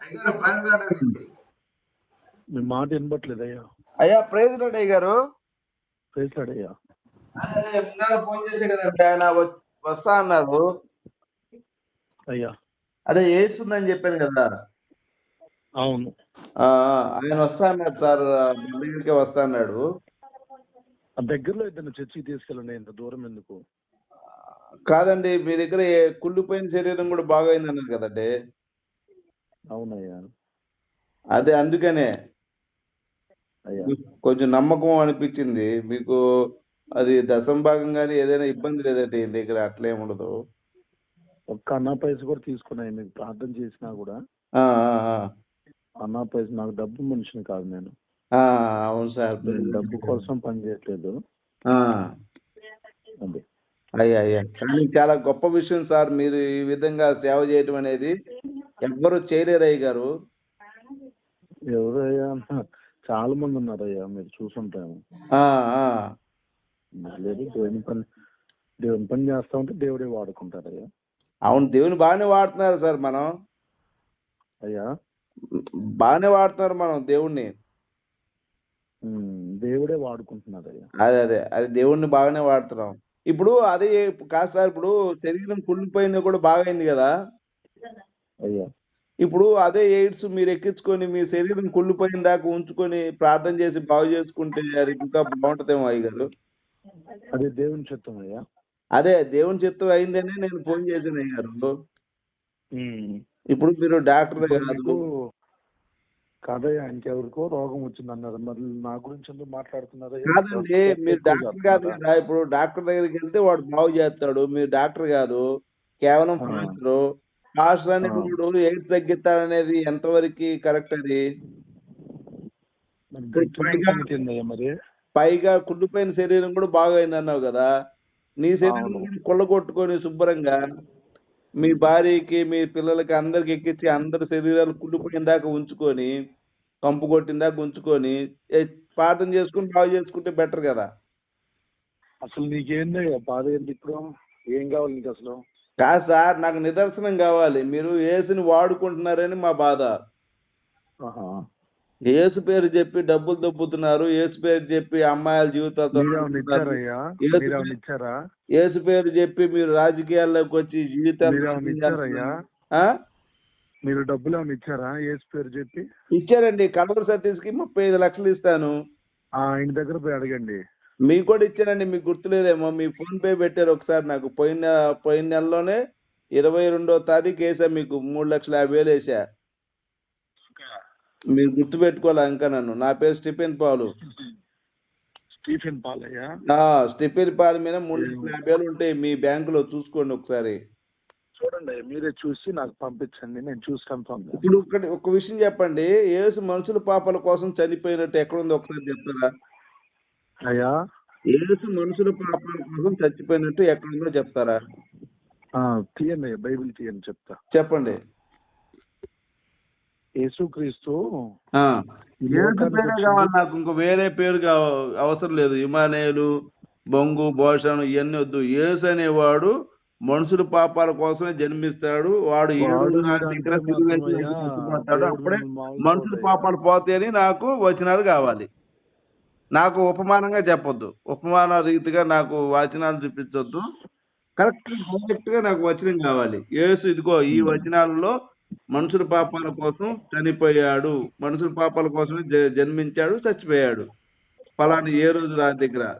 Praise అండి. మీ మాట వినబట్లేదయ్యా అయ్యా ప్రైజ్ లార్డ్ అయ్య. గారు అదే ముందర ఫోన్ చేసే కదండి ఆయన వస్తా అన్నారు. అయ్యా. అదే ఎయిడ్స్ ఉందని చెప్పాను కదా. అవును. ఆ, ఆయన వస్తా అన్నాడు సార్ దగ్గరికే వస్తా అన్నాడు. దగ్గరలో ఇద్దరు చర్చికి తీసుకెళ్ళండి ఇంత దూరం ఎందుకు? కాదండి మీ దగ్గర కుళ్ళిపోయిన శరీరం కూడా బాగా అయింది అన్నారు కదండి. అవునయ్యా. అదే అందుకనే అయ్యా. కొంచెం నమ్మకం అనిపించింది. మీకు అది దశం భాగం కానీ ఏదైనా ఇబ్బంది లేదండి దగ్గర అట్లేం ఉండదు. ఒక్క అన్నా పైస కూడా తీసుకున్నాయి మీకు ప్రార్థన చేసినా కూడా. అన్నా పైస నాకు డబ్బు మనిషిని కాదు నేను. ఆ, అవును సార్ డబ్బు కోసం పని చేయట్లేదు. అయ్యా అయ్యా. కానీ చాలా గొప్ప విషయం సార్ మీరు ఈ విధంగా సేవ చేయడం అనేది. ఎవ్వరు చేయలేరు అయ్య గారు? ఎవరయ్యా? చాలా మంది ఉన్నారయ్యా మీరు చూసుంటాము. లేదు దేవుని పని దేవుని పని చేస్తా ఉంటే దేవుడే వాడుకుంటారయ్యా. అవును దేవుని బాగానే వాడుతున్నారు సార్ మనం. అయ్యా? బాగానే వాడుతున్నారు మనం దేవుణ్ణి. దేవుడే వాడుకుంటున్నారయ్యా. అదే అదే అది దేవుణ్ణి బాగానే వాడుతున్నాం. ఇప్పుడు అదే కాదు సార్ ఇప్పుడు శరీరం కుళ్ళిపోయింది కూడా బాగా అయింది కదా. అయ్యా. ఇప్పుడు అదే ఎయిడ్స్ మీరు ఎక్కించుకొని మీ శరీరం కుళ్ళిపోయిన దాకా ఉంచుకొని ప్రార్థన చేసి బాగు చేసుకుంటే అది ఇంకా బాగుంటదేమో అయ్య గారు. అదే దేవుని చిత్తం అయ్యా. అదే దేవుని చిత్తం అయిందనే నేను ఫోన్ చేశాను అయ్య గారు. ఇప్పుడు మీరు డాక్టర్ కాదు. కాదయ్యా ఇంకెవరికో రోగం వచ్చింది అన్నారు మరి నా గురించి ఎందుకు మాట్లాడుతున్నారయ్యా కాదండి మీరు డాక్టర్ కాదు కదా? ఇప్పుడు డాక్టర్ దగ్గరికి వెళ్తే వాడు బాగు చేస్తాడు. మీరు డాక్టర్ కాదు. కేవలం ఆ. వాడు ఎయిడ్స్ తగ్గిస్తాడనేది ఎంతవరకు కరెక్ట్ అది? మరి పైగా కుళ్ళిపోయిన శరీరం కూడా బాగా అయింది అన్నావు కదా? నీ శరీరం. కూడా కొల్లగొట్టుకొని శుభ్రంగా మీ భార్యకి మీ పిల్లలకి అందరికి ఎక్కించి అందరి శరీరాలు కుళ్ళిపోయిన దాకా ఉంచుకొని కంపు కొట్టిన దాకా ఉంచుకొని ప్రార్థన చేసుకుని బాగు చేసుకుంటే బెటర్ కదా? అసలు నీకేందయ్యా బాధ ఏంది ఇప్పుడు ఏం కావాలి నీకు అసలు కాదు సార్ నాకు నిదర్శనం కావాలి. మీరు యేసుని వాడుకుంటున్నారని మా బాధ. యేసు పేరు చెప్పి డబ్బులు దొబ్బుతున్నారు. యేసు పేరు చెప్పి అమ్మాయిల జీవితాలతో యేసు పేరు చెప్పి మీరు రాజకీయాల్లోకి వచ్చి జీవితాలు? మీరు డబ్బులు ఇచ్చారా ఏసు పేరు చెప్పి? ఇచ్చారండి. కలవర సతీష్కి ముప్పై ఐదు లక్షలు ఇస్తాను. ఆ ఇంటి దగ్గర పోయి అడగండి. మీకు కూడా ఇచ్చానండి మీకు గుర్తులేదేమో మీ ఫోన్ పే పెట్టారు ఒకసారి నాకు. పోయిన పోయిన నెలలోనే ఇరవై రెండో తారీఖు వేసా మీకు మూడు లక్షల యాభై వేలు వేసా. మీరు గుర్తు పెట్టుకోవాలి ఇంకా నన్ను? నా పేరు స్టిఫెన్ పాలు. స్టీఫెన్ ఆ స్టిఫెన్ పాల్ మీద మూడు లక్షల యాభై వేలు ఉంటాయి మీ బ్యాంకులో. చూసుకోండి ఒకసారి. చూడండి మీరే చూసి నాకు పంపించండి నేను చూసి కన్ఫర్మ్ ఇప్పుడు ఒకటి ఒక విషయం చెప్పండి. యేసు మనుషుల పాపాల కోసం చనిపోయినట్టు ఎక్కడుందో ఒకసారి చెప్తారా? అయ్యా? యేసు మనుషుల పాపాల కోసం చచ్చిపోయినట్టు ఎక్కడుందో చెప్తారా? తీయండి బైబిల్ తీయండి చెప్తా. చెప్పండి. యేసుక్రీస్తు పేరే వచ్చింది- కావాలి నాకు ఇంకో వేరే పేరు అవసరం లేదు. ఇమానేలు బొంగు భోషణం ఇవన్నీ వద్దు. యేసు అనేవాడు మనుషుల పాపాల కోసమే జన్మిస్తాడు. వాడు అప్పుడే మనుషుల పాపాలు పోతాయని నాకు వచనాలు కావాలి. నాకు ఉపమానంగా చెప్పొద్దు. ఉపమాన రీతిగా నాకు వచనాలు చూపించొద్దు. కరెక్ట్ డైరెక్ట్గా నాకు వచనం కావాలి. యేసు ఇదిగో ఈ వచనాలలో మనుషుల పాపాల కోసం చనిపోయాడు. మనుషుల పాపాల కోసమే జ- జన్మించాడు చచ్చిపోయాడు. ఫలాని ఏ రోజు నా దగ్గర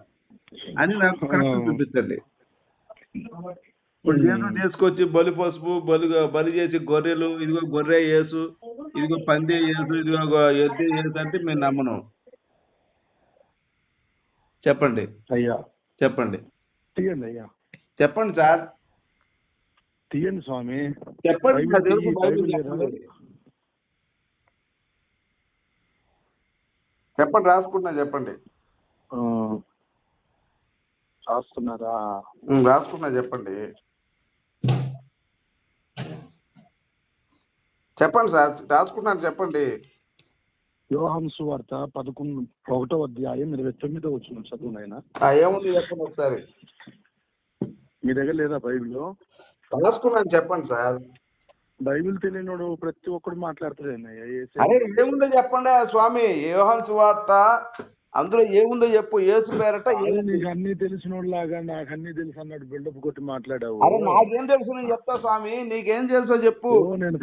అని నాకు కరెక్ట్ చూపించండి. ఇప్పుడు నేను తీసుకొచ్చి బలి పసుపు బలి బలి చేసి గొర్రెలు ఇదిగో గొర్రె యేసు ఇదిగో పంది యేసు ఇదిగో ఎద్దు యేసు అంటే మేము నమ్మను. చెప్పండి. అయ్యా. చెప్పండి. తీయండి అయ్యా. చెప్పండి సార్. తీయండి స్వామి. చెప్పండి. చెప్పండి. రాసుకుంటున్నా చెప్పండి. ఉమ్, రాసుకున్నా చెప్పండి. చెప్పండి సార్ రాసుకుంటున్నాను చెప్పండి. యోహాను సువార్త పదకొండు ఒకటో అధ్యాయం ఇరవై తొమ్మిదో వచ్చిన చదువు నాయన ఆ, ఏముంది చెప్పండి ఒకసారి? మీ దగ్గర లేదా బైబిల్ రాసుకున్నాను చెప్పండి సార్. బైబిల్ తెలియనోడు ప్రతి ఒక్కడు. అరే ఏముందో చెప్పండి ఆ స్వామి యోహాన్ సువార్త అందులో ఏముందో చెప్పు యేసు పేరట? నీకు అన్ని తెలిసినోడు లాగా నాకు అన్ని తెలుసు అన్నట్టు బిల్డప్ కొట్టి మాట్లాడావు. అరే నాకేం తెలుసు నేను చెప్తా స్వామి నీకేం తెలుసో చెప్పు. నేను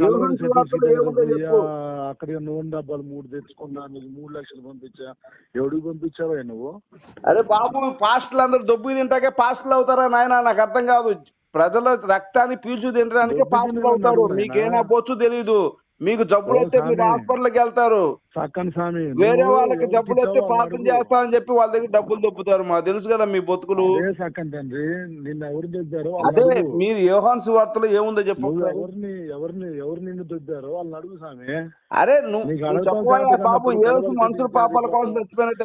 అక్కడ నూనె డబ్బాలు మూడు తెచ్చుకున్నా నీకు మూడు లక్షలు పంపించా? ఎవడికి పంపించావా నువ్వు? అరే బాబు పాస్టర్లు అందరు దొబ్బు తింటాకే పాస్టర్లు అవుతారా నాయన? నాకు అర్థం కాదు. ప్రజల రక్తాన్ని పీల్చు తినడానికి పాస్టర్లు అవుతారు. నాయనా. మీకేనా బొచ్చు తెలీదు. మీకు జబ్బులు వస్తే మీరు. హాస్పిటల్కి వెళ్తారు స్వామి వేరే వాళ్ళకి జబ్బులు వస్తే అడుగు. చేస్తామని చెప్పి వాళ్ళ దగ్గర డబ్బులు దొబ్బుతారు మాకు తెలుసు కదా మీ బతుకులు తండ్రి నిన్ను ఎవరు దొబ్బారో అదే. మీరు యోహాన్ సువార్తలో ఏముందో చెప్పు ఎవరిని ఎవరిని ఎవరు నిన్ను దొబ్బారో వాళ్ళని అడుగు స్వామి అరే నువ్వు ఏసు కలవరి మనుషుల పాపాల కోసం చచ్చిపోయినట్టు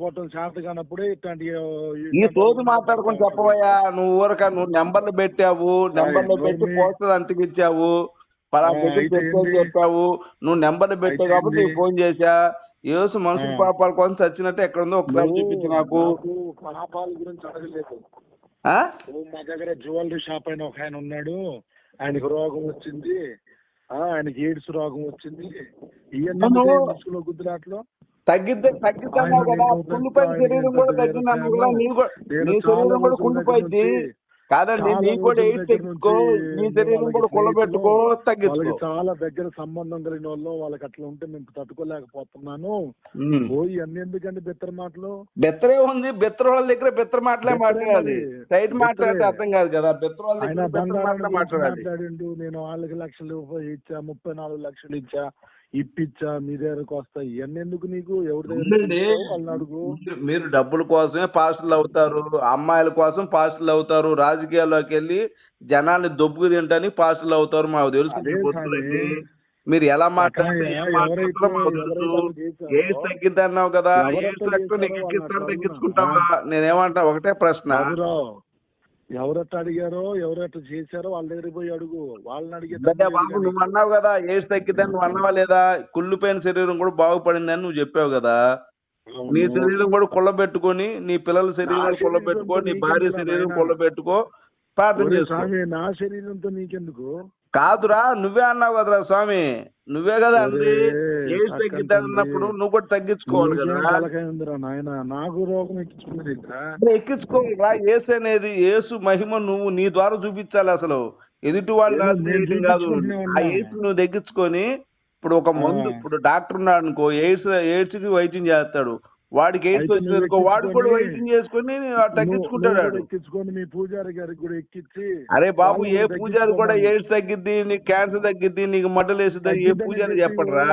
పోవటం చేత కానప్పుడే ఇట్లాంటి ఈ తోదు మాట్లాడుకొని చెప్పవయ్యా నువ్వు ఊరక నువ్వు నెంబర్లు పెట్టావు నెంబర్లు? పెట్టి పోస్టర్ అంటికిచ్చావు పలానా? చెప్పావు. నువ్వు నెంబర్లు పెట్టావు కాబట్టి? నీకు ఫోన్ చేశా. యేసు మనుషుల ఆ. పాపాల కోసం చచ్చినట్టు ఎక్కడ ఉందో ఒకసారి చూపించు నాకు. పాపాల గురించి అడగలేదు. మా దగ్గర జ్యువెలరీ షాప్ అయిన ఒక ఆయన ఉన్నాడు. ఆయనకు రోగం వచ్చింది. ఆ ఆయనకి ఎయిడ్స్ రోగం వచ్చింది. ఇవన్నీ గుద్దులాట్లో తగ్గిద్దే నీకు కుళ్ళిపోయిన శరీరం కూడా నేను నీ శరీరం కూడా కుళ్ళిపోయింది కాదండి నీ కూడా తగ్గించుకో నుంచి నీ శరీరం కూడా కుళ్ళబెట్టుకో తగ్గించుకో చాలా దగ్గర సంబంధం కలిగిన వాళ్ళు వాళ్ళకి అట్లా ఉంటే నేను తట్టుకోలేకపోతున్నాను. ఓ ఇవన్నీ ఎందుకండి బిత్తర మాటలు బెత్తరే ఉంది బెత్తర వాళ్ళ దగ్గర బెత్తర మాటలే మాట్లాడాలి. టైట్ మాట్లాడితే. అర్థం కాదు కదా బెత్తర వాళ్ళ దగ్గర మాట్లాడాలి నేను వాళ్ళకి లక్షలు ఇచ్చా ముప్పై నాలుగు లక్షలు ఇచ్చా ఇప్పిచ్చా మీ దగ్గరకు వస్తా ఇవన్నీ ఎందుకు నీకు? ఎవరి దగ్గర అడుగు. మీరు- డబ్బుల కోసమే పాస్టర్లు అవుతారు అమ్మాయిల కోసం పాస్టర్లు అవుతారు రాజకీయాల్లోకి వెళ్ళి జనాల్ని దొబ్బుకు తింటానికి పాస్టర్లు అవుతారు మాకు తెలుసు. మీరు ఎలా మాట్లాడితే అక్కడ ఏం ఎవరైతే మాట్లాడతారో మాకు తెలుసు. ఎవరైతే చేశారో, ఏడ్స్ తగ్గిద్దన్నావు కదా? తగ్గించుకుంటావా? నేనేమంటా ఒకటే ప్రశ్న. ఎవరట్ట అడిగారో ఎవరట్ట చేశారో వాళ్ళ దగ్గర పోయి అడుగు. వాళ్ళని అడిగే బాబు నువ్వు అన్నావు కదా ఏడ్స్ తగ్గిద్దని నువ్వు అన్నావా లేదా? కుళ్ళిపోయిన శరీరం కూడా బాగుపడిందని నువ్వు చెప్పావు కదా. నీ శరీరం కూడా కుళ్ళబెట్టుకొని నీ పిల్లల శరీరం కుళ్ళబెట్టుకో నీ భార్య శరీరం నాయనా? కుళ్ళబెట్టుకో ప్రార్థన చేసుకో. నా శరీరంతో నీకెందుకు? కాదురా నువ్వే అన్నావు కదరా స్వామి. నువ్వే కదా అంది ఒరే, ఏజ్ పక్కన తగ్గిద్దాం అన్నప్పుడు నువ్వు కూడా తగ్గించుకోవాలి కదా. నాకు రోగం అరే ఎక్కించుకోవాలిరా. ఏసు అనేది ఏసు మహిమ నువ్వు నీ ద్వారా చూపించాలి అసలు. ఎదుటి వాళ్ళు కాదు ఆ. ఏసు నువ్వు తగ్గించుకొని ఇప్పుడు ఒక మందు. ఇప్పుడు డాక్టర్ ఉన్నాడు అనుకో ఎయిడ్స్ ఎయిడ్స్కి వైద్యం చేస్తాడు. వాడికి ఎయిడ్స్ అయితే వచ్చింది అనుకో వాడు కూడా వైద్యం చేసుకొని వాడు తగ్గించుకుంటాడు ఎక్కించుకొని మీ పూజారి గారికి కూడా ఎక్కించి అరే బాబు ఏ పూజారి కూడా. ఎయిడ్స్ తగ్గిద్ది నీకు క్యాన్సర్ తగ్గిద్ది నీకు మడ్డలు వేసిద్ది ఏ పూజారి చెప్పి చెప్పడరా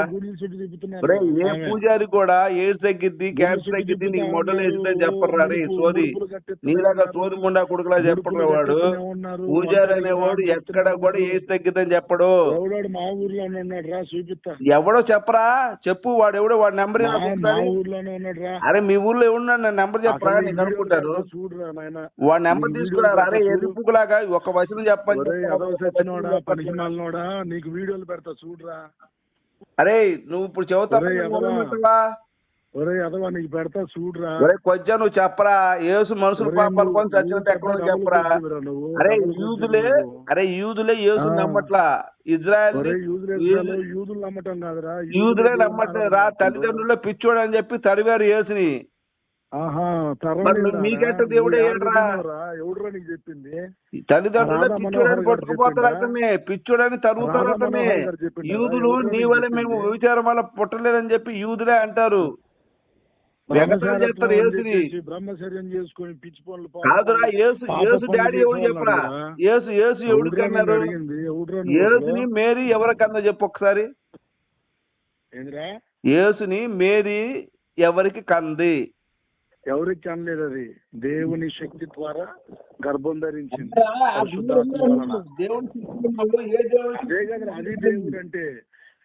ఏ. పూజారి కూడా ఎయిడ్స్ తగ్గిద్ది క్యాన్సర్ తగ్గిద్ది నీకు మొడ్డలు వేసిద్దని ఉన్నారు. చెప్పడరా రే ముడుపు- సోది నీలాగా. సోది ముండా కొడుకులా చెప్పడరా వాడు. పూజారి అనేవాడు ఎక్కడ కూడా. ఎయిడ్స్ తగ్గిద్దని చెప్పడు ఎవడో చెప్పరా చెప్పు వాడు ఎవడో వాడి నెంబర్ ఊర్లోనే ఉన్నాడు అరే మీ ఊర్లో ఎవడున్నాడు నా నెంబర్ చెప్పరా? నేను పెడతా చూడురా నాయన? వాడి నెంబర్ వీడియో అరే. ఎదుపుకులాగా ఒక వచనం చెప్పని ఒరే చెప్పు, ఎదవ ఒక సచ్చినోడా వచనం పనికి చెప్పని. మాలినోడా నీకు వీడియోలు పెడతా చూడురా. అరే నువ్వు ఇప్పుడు చెబుతావా? ఒరే ఎదవ నీకు పెడతా చూడురా ఒరే కొంచెం నువ్వు చెప్పరా యేసు మనుషుల పాపాల కోసం చచ్చినట్టు ఎక్కడో చెప్పరా అరే యూదులే. అరే యూదులే యేసు. నమ్మట్లా ఇజ్రాయెల్ యూదులే యూదు- యూదులు నమ్మటం కాదురా యూదులే దేవుని నమ్మట్లేదు రా నమ్మటం. తల్లిదండ్రులే పిచ్చోడు అని చెప్పి తరివారు యేసుని. మీకెట్ట దేవుడే ఏడ్రా? ఎవడురా నీకు చెప్పింది తల్లిదండ్రులే పిచ్చోడని పట్టుకుపోతారు? అతన్ని పిచ్చోడని తరుగుతారు చెప్పిండా? యూదులు నీ వల్ల మేము? వ్యభిచారం వల్ల పుట్టలేదని చెప్పి యూదులే అంటారు బ్రహ్మచర్యం చేసుకొని పిచ్చి పనులు కాదురా డాడీ చేసే చెప్పరా? అడిగింది? ఎవడురా నువ్వు యేసుని అసలు? మేరీ ఎవరికన్నా చెప్పు ఒకసారి. ఏందిరా? యేసుని మేరీ ఎవరికి కంది? ఎవరికి అనలేదు అది? దేవుని శక్తి ద్వారా గర్భం ధరించింది. అదే దేవుడు అంటే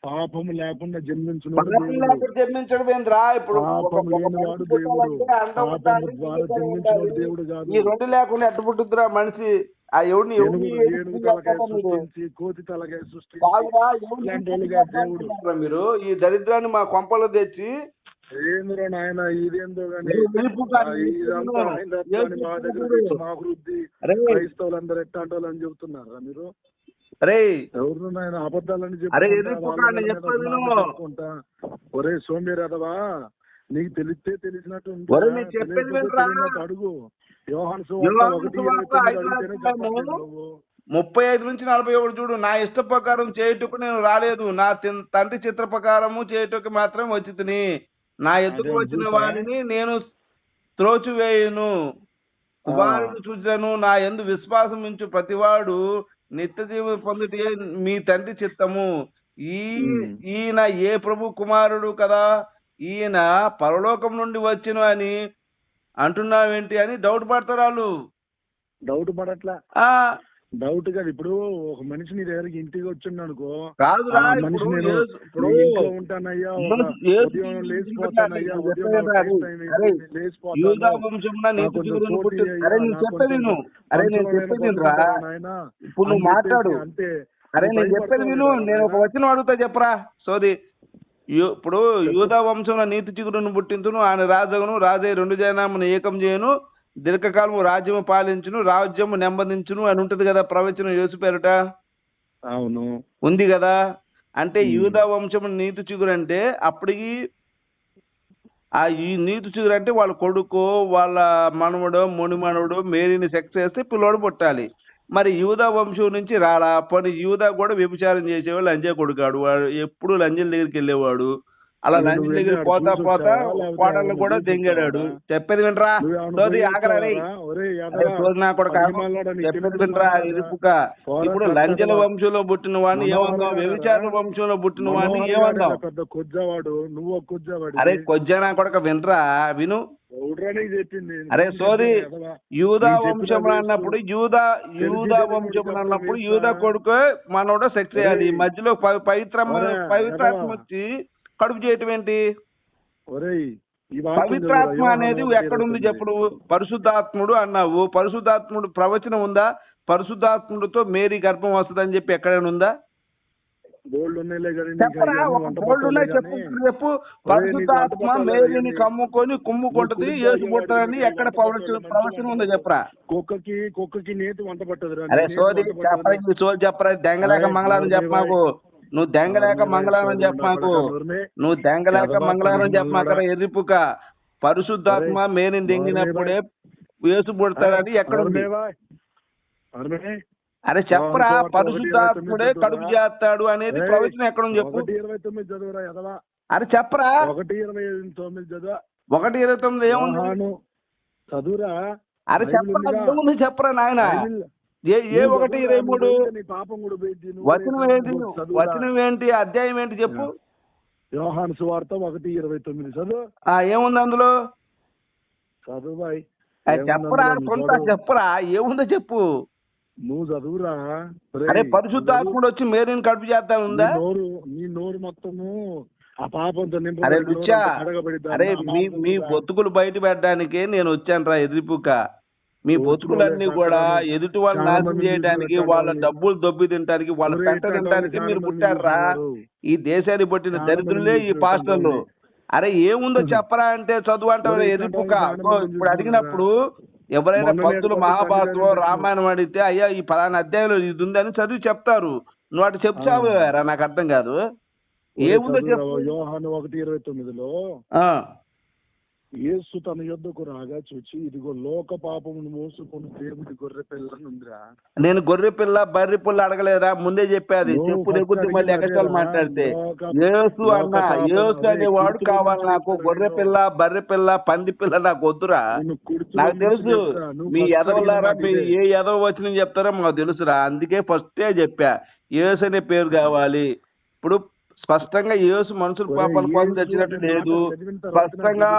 పాపం లేకుండా జన్మించడం ఏందిరా? ఇప్పుడు ఒక లేనివాడు మనిషి దేవుడు. కాదు. ఈ రెండు లేకుండా ఎట్ట పుట్టుద్దిరా మనిషి? ఆ ఎవడిని కోతి తలకాయ చేస్తారా మీరు. ఈ దరిద్రాన్ని మా కొంపలో తెచ్చి ఏంద్రో నాయన ఇదేందో రక్తాన్ని మా దగ్గర మా వృద్ధి క్రైస్తవులందరూ ఎట్టాంటి వాళ్ళని చెబుతున్నారా మీరు? అరే ఎవరు నాయన అబద్ధాలని ఎదురు. చెప్పుకుంటా. ఒరే సోమేరదవా నీకు తెలిస్తే తెలిసినట్టు అడుగు. ముప్పై ఐదు నుంచి నలభై ఒకటి చూడు. నా ఇష్ట ప్రకారం చేయుటకు నేను రాలేదు. నా తండ్రి చిత్ర ప్రకారము చేయుటకు మాత్రం వచ్చి తిని నా అదే వచ్చిన? వాడిని నేను త్రోచివేయును. కుమారుని చూచను. నా ఎందు విశ్వాసం ఉంచు ప్రతివాడు నిత్య జీవం పొందుటే మీ తండ్రి చిత్తము. ఈ. ఈయన ఏ ప్రభు కుమారుడు కదా? ఈయన పరలోకం నుండి వచ్చిన అని అంటున్నావేంటి అని డౌట్ పడతారు వాళ్ళు. డౌట్ పడట్లా. ఆ డౌట్ కాదు. ఇప్పుడు ఒక మనిషి నీ దగ్గరికి ఇంటికి వచ్చిండు అనుకో మనిషి నేను ఇంట్లో ఉంటానయ్యా ఉదయం లేచిపోతానయ్యా ఉదయం లేచిపోతాను. మాట్లాడు. అంతే అరే నేను చెప్పేది విను. నేను ఒక. వచనం అడుగుతా చెప్పరా? సోది ఇప్పుడు యూదా వంశంలో నీతి చిగురును పుట్టింతును. ఆయన రాజగును రాజయ్య రెండు జనామును ఏకం చేయను. దీర్ఘకాలము రాజ్యము పాలించును రాజ్యము నెమ్మదించును అని ఉంటది కదా ప్రవచనం యేసు పేరుట? అవును. ఉంది కదా? అంటే. యూదా వంశం నీతి చిగురు అంటే అప్పటికి ఆ ఈ నీతి చిగురు అంటే వాళ్ళ కొడుకు వాళ్ళ మనవడు మునిమనుడు మేరీని సెక్స్ చేస్తే పిల్లోడు పుట్టాలి. మరి యూదా వంశం నుంచి రాలా? పోనీ యూదా కూడా వ్యభిచారం చేసేవాడు లంజా కొడుకాడు వాడు ఎప్పుడు లంజల దగ్గరికి వెళ్ళేవాడు. అలా నువ్వు దగ్గర పోతా పోతా ఏమన్నా కూడా? దెంగాడాడు చెప్పేది వినరా సోది ఆగరా నా కొడుకు చెప్పేది వినరా ఇప్పుడు. లంజల వంశంలో పుట్టిన వాడిని ఏమందాం వ్యభిచార. వంశంలో పుట్టిన వాడిని ఏమందాం కొజ్జావాడు నువ్వు కొజ్జావాడు అరే కొజ్జనా కొడక వినరా విను అరే సోది. యూదా వంశం. అన్నప్పుడు యూదా యూదా వంశం అన్నప్పుడు. యూదా కొడుకు మనోడు సెక్స్ చేయాలి. మధ్యలో ప- పవిత్రమ్మ ఒరే, పవిత్రాత్మ. వచ్చి కడుపు చేయటం ఏంటి? పవిత్రాత్మ అనేది ఎక్కడుంది ఇరవై చెప్పు? నువ్వు పరిశుద్ధాత్ముడు అన్నావు. పరిశుద్ధాత్ముడు ప్రవచనం ఉందా? పరిశుద్ధాత్ముడితో మేరీ గర్భం వస్తుందని చెప్పి ఎక్కడైనా ఉందా? చెప్పు పరిశుద్ధాత్మ మేరీని కానీ. కమ్ముకొని కుమ్ముకుంటది యేసు కుడికి పుట్టాలని వాడికి ఎక్కడ ప్రవచనం ఉందో చెప్పరా? కుక్కకి కుక్కకి నేతి వంట అరే నేతి సోది చెప్పరా సోది చెప్పరా? దెంగలేక నోర్మే చెప్ప మాకు నువ్వు దెంగలేక మంగళవారం సోది చెప్ప మాకు ఉండకూడదు, నోర్మే. నువ్వు దెంగలేక మంగళవారం పని చెప్ప మాకరా మళ్ళా. ఎర్రిపుక. పరిశుద్ధాత్మ మేరీని దెంగినప్పుడే యేసు పుడతాడని. నోర్మే. అరే చెప్పరా పరిశుద్ధాత్ముడే కడుపు. చేస్తాడు అనేది ప్రవచనం ఎక్కడుంది చెప్పు? ఇరవై తొమ్మిది చదువురా అరే చెప్పరా. ఒకటి ఇరవై తొమ్మిది చదువు ఒకటి ఇరవై తొమ్మిది ఏముంది? చదువురా. అరే చెప్పరా చెప్పరా నాయన. ఏ ఏ ఒకటి ఇరవై మూడు? వచనం ఏంటి. వచనం ఏంటి? అధ్యాయం ఏంటి చెప్పు. యోహాను సువార్త ఒకటి ఇరవై తొమ్మిది. చదువు. ఆ ఏముంది అందులో? చదువు చెప్పరా కొంత. చెప్పరా? ఏముందో చెప్పు. నువ్వు చదువురా అరే. పరిశుద్ధాత్ముడు వచ్చి మేరీని కడుపు చేస్తా ఉందా? నీ నోరు నీ నోరు మొత్తము ఆ పాపంతో అరే మీ మీ? బొత్తుకులు బయట పెట్టడానికే నేను వచ్చాను రా ఎర్రిపుక మీ చూడలే, కూడా ఎదుటి వాళ్ళు నాశనం చేయడానికి వాళ్ళ డబ్బులు దొబ్బి తినడానికి వాళ్ళ ఇట్లాంటి తినడానికి మీరు పుట్టారా. ఈ దేశాన్ని పుట్టిన దరిద్రులే ఈ పాస్టర్లు. అరే ఏముందో చెప్పరా అంటే చదువు ఇట్లాంటి వాళ్ళు ఇప్పుడు అడిగినప్పుడు ఎవరైనా పంతులు మహాభారతం రామాయణం అడిగితే అయ్యా ఈ పలానా అధ్యాయంలో ఇది ఉందని చదివి చెప్తారు. నువ్వు అటు చెప్తావు నాకు అర్థం కాదు. ఏముందో చెప్పు. యోహాను ఒకటి ఇరవై తొమ్మిదిలో. ఆ. యేసు తన యొద్దకు రాగా చూచి ఇదిగో లోక పాపమును మోసుకొని దేవుడి గొర్రె పిల్లని ఉందిరా. నేను గొర్రె పిల్ల బర్రె పిల్ల అడగలేదా ముందే చెప్పాది చెప్పు దగ్గుద్ది మళ్ళీ అదేరా, మాట్లాడితే. యేసు అన్న యేసు అనేవాడు కూతురు కావాలి నాకు. గొర్రె. పిల్ల బర్రె పిల్ల పంది పిల్ల నాకు వద్దురా. నాకు తెలుసు. మీ ఎదవలారా మీ. ఏ ఎదవ వచ్చిన చెప్తారో మాకు తెలుసురా. అందుకే ఫస్టే చెప్పా యేసు అనే పేరు కావాలి. ఇప్పుడు స్పష్టంగా యేసు మనుషుల పాపాల కోసం తెచ్చినట్టు అనే లేదు. స్పష్టంగా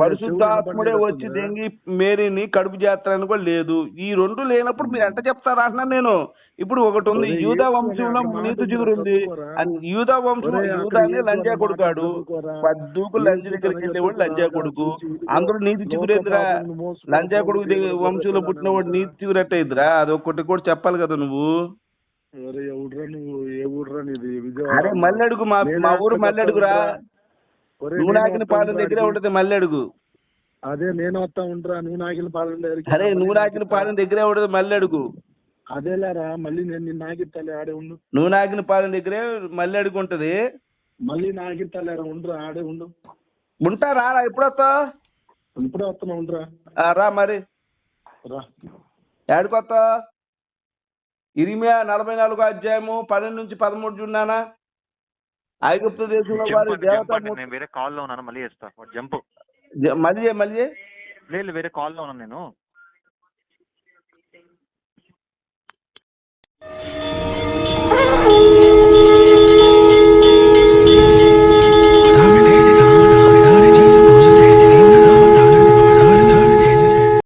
పరిశుద్ధాత్ముడే వచ్చి? దెంగి మేరీని కడుపు చేస్తారని కూడా లేదు. ఈ రెండు లేనప్పుడు మీరు ఎట్ట చెప్తారా అంటున్నా నేను? ఇప్పుడు ఒకటి ఉంది యూదా అనే వంశంలో నీతి జిగురు ఉంది. యూదా వంశంలో యూదాని లంజా అనే కొడుకాడు. పద్దుకు లంజ దగ్గరికి వెళ్ళేవాడు లంజా కొడుకు. అందరూ నీతి లోక చిగురు ఎదురా పాపమును మోసుకొని లంజా కొడుకు వంశంలో పుట్టినవాడు. నీతి చిగురు ఎట్ట ఇదిరా అది ఒక్కటి కూడా చెప్పాలి కదా నువ్వు. ఒరే ఎవడ్రా నువ్వు? ఏ ఊర్రా నీది? అరే మల్లెడుగు మా మా ఊరు మల్లెడుగురా. నువ్వు నాకిన వస్తా పాలెం దగ్గరే అడిగి. ఉంటది మల్లెడుగు. అదే నేను వస్తా ఉంటా నువ్వు నాకిన పాలన దగ్గరికి. అరే నువ్వు నాకిన. పాలెం దగ్గరే ఉంటది మల్లెడుగు. అదేలేరా మళ్ళీ నేను నిన్ను ఆగిస్తాలే ఆడే ఉండు. నువ్వు పాలెం దగ్గరే మళ్ళీ అడుగుంటది మళ్ళీ నాగిస్తాలేరా ఉండురా ఆడే ఉండు. ఉంటా రారా ఎప్పుడు వస్తావు ఇప్పుడే వస్తున్నా ఉండురా. ఆ, రా మరి. రా. ఏడుకొస్తావు ఇరిమియా నలభై నాలుగో అధ్యాయము పన్నెండు నుంచి పదమూడు చూన్నానా ఐగుప్తు దేశంలో వారి దేవత వేరే కాల్లో ఉన్నాను మళ్ళీ చేస్తా. జంప్. మళ్ళీ మళ్ళీ. లేదు వేరే కాల్లో ఉన్నాను నేను.